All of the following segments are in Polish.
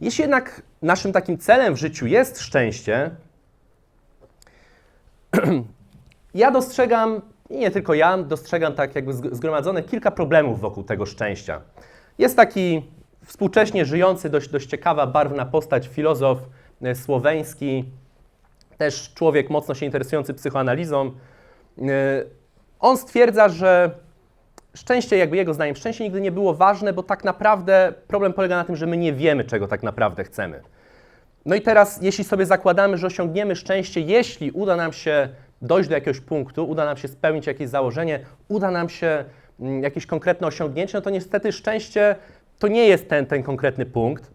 Jeśli jednak naszym takim celem w życiu jest szczęście, ja dostrzegam, i nie tylko ja, dostrzegam tak jakby zg- zgromadzone kilka problemów wokół tego szczęścia. Jest taki współcześnie żyjący, dość, dość ciekawa, barwna postać, filozof e, słoweński, też człowiek mocno się interesujący psychoanalizą. E, On stwierdza, że szczęście, jakby jego zdaniem, szczęście nigdy nie było ważne, bo tak naprawdę problem polega na tym, że my nie wiemy, czego tak naprawdę chcemy. No i teraz, jeśli sobie zakładamy, że osiągniemy szczęście, jeśli uda nam się dojść do jakiegoś punktu, uda nam się spełnić jakieś założenie, uda nam się mm, jakieś konkretne osiągnięcie, no to niestety szczęście to nie jest ten, ten konkretny punkt.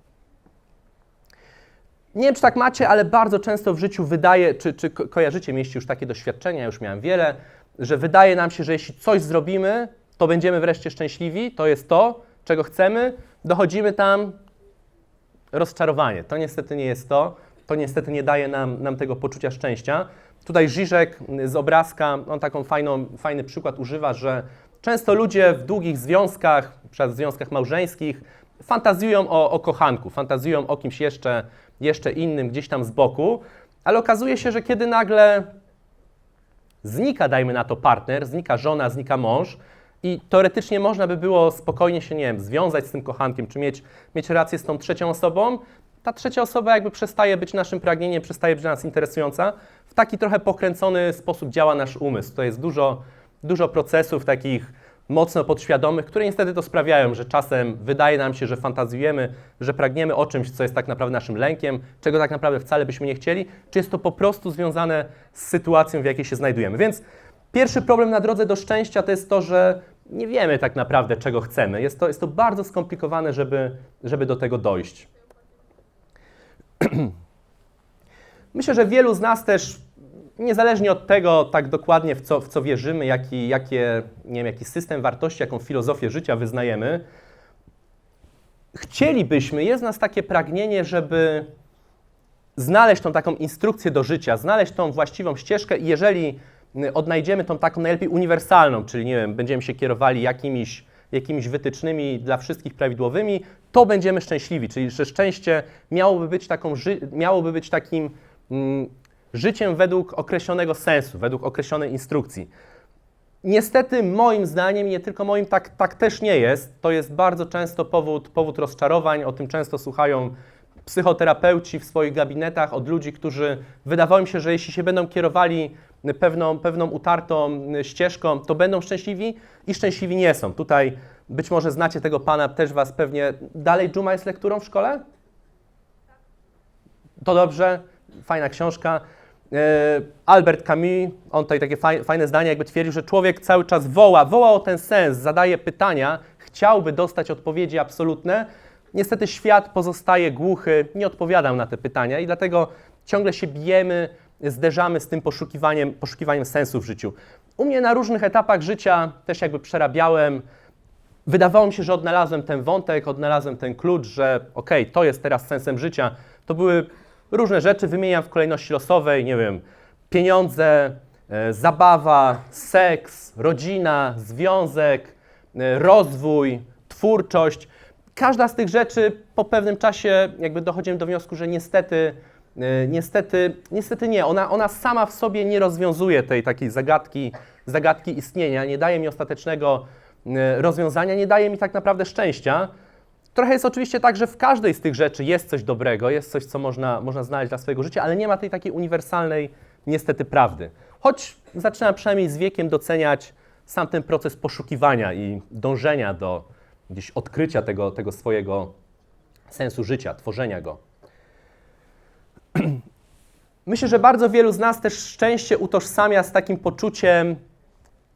Nie wiem, czy tak macie, ale bardzo często w życiu wydaje, czy, czy ko- kojarzycie, mieliście już takie doświadczenia, ja już miałem wiele, że wydaje nam się, że jeśli coś zrobimy, to będziemy wreszcie szczęśliwi, to jest to, czego chcemy, dochodzimy tam, rozczarowanie. To niestety nie jest to, to niestety nie daje nam, nam tego poczucia szczęścia. Tutaj Żyżek z obrazka, on taką fajną, fajny przykład używa, że często ludzie w długich związkach, w związkach małżeńskich, fantazjują o, o kochanku, fantazjują o kimś jeszcze, jeszcze innym gdzieś tam z boku, ale okazuje się, że kiedy nagle znika, dajmy na to, partner, znika żona, znika mąż i teoretycznie można by było spokojnie się, nie wiem, związać z tym kochankiem, czy mieć, mieć relację z tą trzecią osobą, ta trzecia osoba jakby przestaje być naszym pragnieniem, przestaje być dla nas interesująca. W taki trochę pokręcony sposób działa nasz umysł. To jest dużo, dużo procesów takich mocno podświadomych, które niestety to sprawiają, że czasem wydaje nam się, że fantazjujemy, że pragniemy o czymś, co jest tak naprawdę naszym lękiem, czego tak naprawdę wcale byśmy nie chcieli, czy jest to po prostu związane z sytuacją, w jakiej się znajdujemy. Więc pierwszy problem na drodze do szczęścia to jest to, że nie wiemy tak naprawdę, czego chcemy. Jest to, jest to bardzo skomplikowane, żeby, żeby do tego dojść. Myślę, że wielu z nas też, niezależnie od tego tak dokładnie, w co, w co wierzymy, jaki, jakie, nie wiem, jaki system wartości, jaką filozofię życia wyznajemy, chcielibyśmy, jest w nas takie pragnienie, żeby znaleźć tą taką instrukcję do życia, znaleźć tą właściwą ścieżkę i jeżeli odnajdziemy tą taką najlepiej uniwersalną, czyli nie wiem, będziemy się kierowali jakimiś, jakimiś wytycznymi dla wszystkich prawidłowymi, to będziemy szczęśliwi, czyli że szczęście miałoby być, taką, miałoby być takim mm, życiem według określonego sensu, według określonej instrukcji. Niestety, moim zdaniem, nie tylko moim, tak, tak też nie jest. To jest bardzo często powód, powód rozczarowań. O tym często słuchają psychoterapeuci w swoich gabinetach od ludzi, którzy wydawało mi się, że jeśli się będą kierowali pewną, pewną utartą ścieżką, to będą szczęśliwi i szczęśliwi nie są. Tutaj być może znacie tego pana, też was pewnie. Dalej Dżuma jest lekturą w szkole? To dobrze, fajna książka. E, Albert Camus, on tutaj takie faj- fajne zdanie, jakby twierdził, że człowiek cały czas woła, woła o ten sens, zadaje pytania, chciałby dostać odpowiedzi absolutne. Niestety świat pozostaje głuchy, nie odpowiadał na te pytania i dlatego ciągle się bijemy, zderzamy z tym poszukiwaniem, poszukiwaniem sensu w życiu. U mnie na różnych etapach życia też jakby przerabiałem, wydawało mi się, że odnalazłem ten wątek, odnalazłem ten klucz, że okej, to jest teraz sensem życia. To były różne rzeczy, wymieniam w kolejności losowej, nie wiem, pieniądze, e, zabawa, seks, rodzina, związek, e, rozwój, twórczość. Każda z tych rzeczy po pewnym czasie jakby dochodziłem do wniosku, że niestety, e, niestety, niestety nie, ona, ona sama w sobie nie rozwiązuje tej takiej zagadki, zagadki istnienia, nie daje mi ostatecznego e, rozwiązania, nie daje mi tak naprawdę szczęścia. Trochę jest oczywiście tak, że w każdej z tych rzeczy jest coś dobrego, jest coś, co można, można znaleźć dla swojego życia, ale nie ma tej takiej uniwersalnej, niestety, prawdy. Choć zaczynam przynajmniej z wiekiem doceniać sam ten proces poszukiwania i dążenia do gdzieś odkrycia tego, tego swojego sensu życia, tworzenia go. Myślę, że bardzo wielu z nas też szczęście utożsamia z takim poczuciem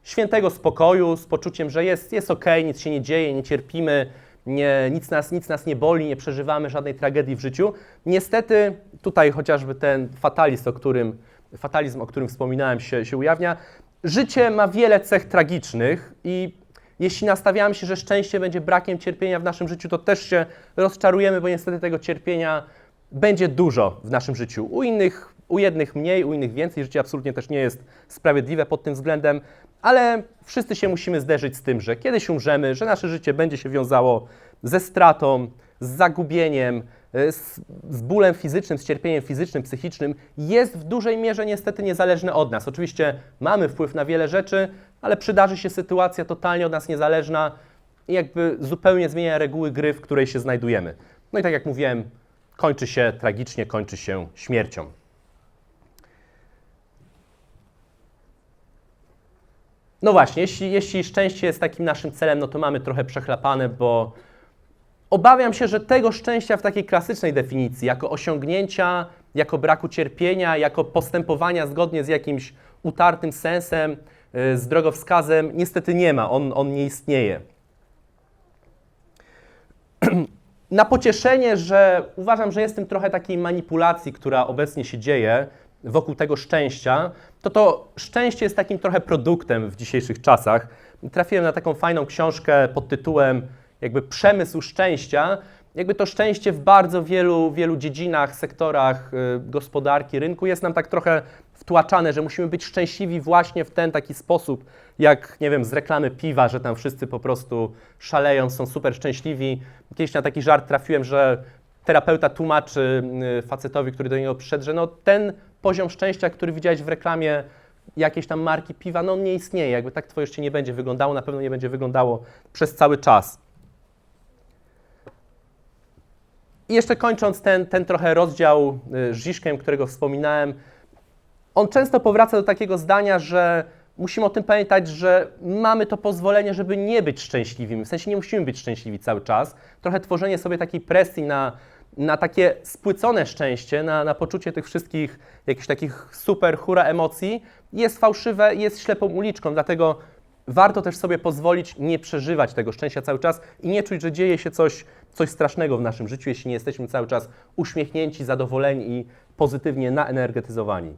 świętego spokoju, z poczuciem, że jest, jest ok, nic się nie dzieje, nie cierpimy, nie, nic, nas, nic nas nie boli, nie przeżywamy żadnej tragedii w życiu. Niestety tutaj chociażby ten fatalizm, o którym, fatalizm, o którym wspominałem, się, się ujawnia. Życie ma wiele cech tragicznych i jeśli nastawiamy się, że szczęście będzie brakiem cierpienia w naszym życiu, to też się rozczarujemy, bo niestety tego cierpienia będzie dużo w naszym życiu. U innych, u jednych mniej, u innych więcej. Życie absolutnie też nie jest sprawiedliwe pod tym względem, ale wszyscy się musimy zderzyć z tym, że kiedyś umrzemy, że nasze życie będzie się wiązało ze stratą, z zagubieniem, y, z, z bólem fizycznym, z cierpieniem fizycznym, psychicznym, jest w dużej mierze niestety niezależne od nas. Oczywiście mamy wpływ na wiele rzeczy, ale przydarzy się sytuacja totalnie od nas niezależna i jakby zupełnie zmienia reguły gry, w której się znajdujemy. No i tak jak mówiłem, kończy się tragicznie, kończy się śmiercią. No właśnie, jeśli, jeśli szczęście jest takim naszym celem, no to mamy trochę przechlapane, bo obawiam się, że tego szczęścia w takiej klasycznej definicji, jako osiągnięcia, jako braku cierpienia, jako postępowania zgodnie z jakimś utartym sensem, y, z drogowskazem, niestety nie ma, on, on nie istnieje. Na pocieszenie, że uważam, że jest w tym trochę takiej manipulacji, która obecnie się dzieje wokół tego szczęścia, to to szczęście jest takim trochę produktem w dzisiejszych czasach. Trafiłem na taką fajną książkę pod tytułem jakby Przemysł szczęścia. Jakby to szczęście w bardzo wielu, wielu dziedzinach, sektorach y, gospodarki, rynku jest nam tak trochę wtłaczane, że musimy być szczęśliwi właśnie w ten taki sposób, jak, nie wiem, z reklamy piwa, że tam wszyscy po prostu szaleją, są super szczęśliwi. Kiedyś na taki żart trafiłem, że terapeuta tłumaczy y, facetowi, który do niego przyszedł, że no ten poziom szczęścia, który widziałeś w reklamie jakiejś tam marki piwa, no on nie istnieje. Jakby tak twoje życie nie będzie wyglądało, na pewno nie będzie wyglądało przez cały czas. I jeszcze kończąc ten, ten trochę rozdział y, z Żiszkiem, którego wspominałem, on często powraca do takiego zdania, że musimy o tym pamiętać, że mamy to pozwolenie, żeby nie być szczęśliwym. W sensie nie musimy być szczęśliwi cały czas. Trochę tworzenie sobie takiej presji na, na takie spłycone szczęście, na, na poczucie tych wszystkich jakichś takich super hura emocji jest fałszywe, jest ślepą uliczką. Dlatego warto też sobie pozwolić nie przeżywać tego szczęścia cały czas i nie czuć, że dzieje się coś, coś strasznego w naszym życiu, jeśli nie jesteśmy cały czas uśmiechnięci, zadowoleni i pozytywnie naenergetyzowani.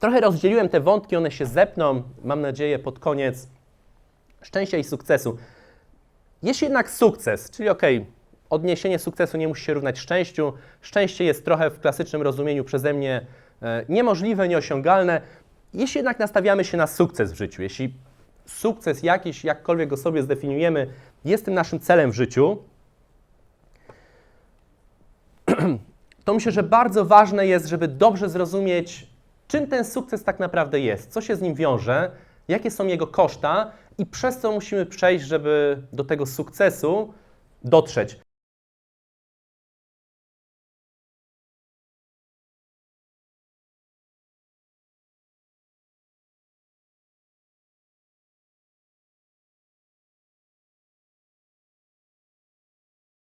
Trochę rozdzieliłem te wątki, one się zepną, mam nadzieję, pod koniec szczęścia i sukcesu. Jeśli jednak sukces, czyli ok, odniesienie sukcesu nie musi się równać szczęściu, szczęście jest trochę w klasycznym rozumieniu przeze mnie e, niemożliwe, nieosiągalne. Jeśli jednak nastawiamy się na sukces w życiu, jeśli sukces jakiś, jakkolwiek go sobie zdefiniujemy, jest tym naszym celem w życiu, to myślę, że bardzo ważne jest, żeby dobrze zrozumieć, czym ten sukces tak naprawdę jest, co się z nim wiąże, jakie są jego koszta i przez co musimy przejść, żeby do tego sukcesu dotrzeć.